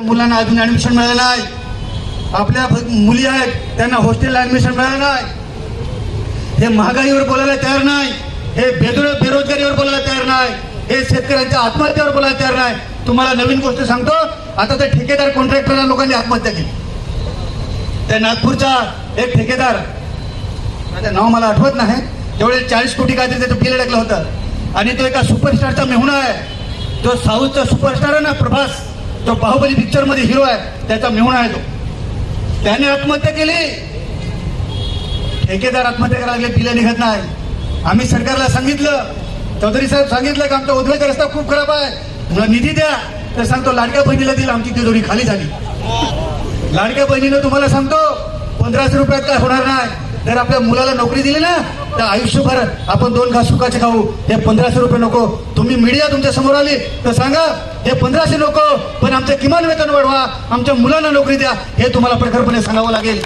मुलांना अजून ऍडमिशन मिळालं नाही. आपल्या मुली आहेत त्यांना हॉस्टेलला ऍडमिशन मिळालं नाही. हे महागाईवर बोलायला तयार नाही. हे बेदो बेरोजगारीवर बोलायला तयार नाही. हे शेतकऱ्यांच्या आत्महत्यावर बोलायला तयार नाही. तुम्हाला नवीन गोष्ट सांगतो. आता ते ठेकेदार कॉन्ट्रॅक्टरला लोकांनी आत्महत्या केली. त्या नागपूरचा एक ठेकेदार आता नाव मला आठवत नाही. तेवढे चाळीस कोटी काय त्याचं बिल टाकलं होतं. आणि तो एका सुपरस्टारचा मेहुणा आहे. तो साऊथचा सुपरस्टार आहे ना प्रभास. तो बाहुबली पिक्चरमध्ये हिरो आहे. त्याचा मेहुणा आहे तो. त्याने आत्महत्या केली. ठेकेदार आत्महत्या करायला लागले पिल्या निघत नाही. आम्ही सरकारला सांगितलं. चौधरी साहेब सांगितलं की आमचा उद्वेचा रस्ता खूप खराब आहे. मला निधी द्या. तर सांगतो लाडक्या बहिणीला दिला. आमची तिजोरी खाली झाली. लाडक्या बहिणीनं तुम्हाला सांगतो पंधराशे रुपयात काय होणार नाही. जर आपल्या मुलाला नोकरी दिली ना तर आयुष्यभर आपण दोन घास सुखाचे खाऊ. हे पंधराशे रुपये नको. तुम्ही मीडिया तुमच्यासमोर आली तर सांगा हे पंधराशे नको पण आमचं किमान वेतन वाढवा. आमच्या मुलांना नोकरी द्या. हे तुम्हाला प्रखरपणे सांगावं लागेल.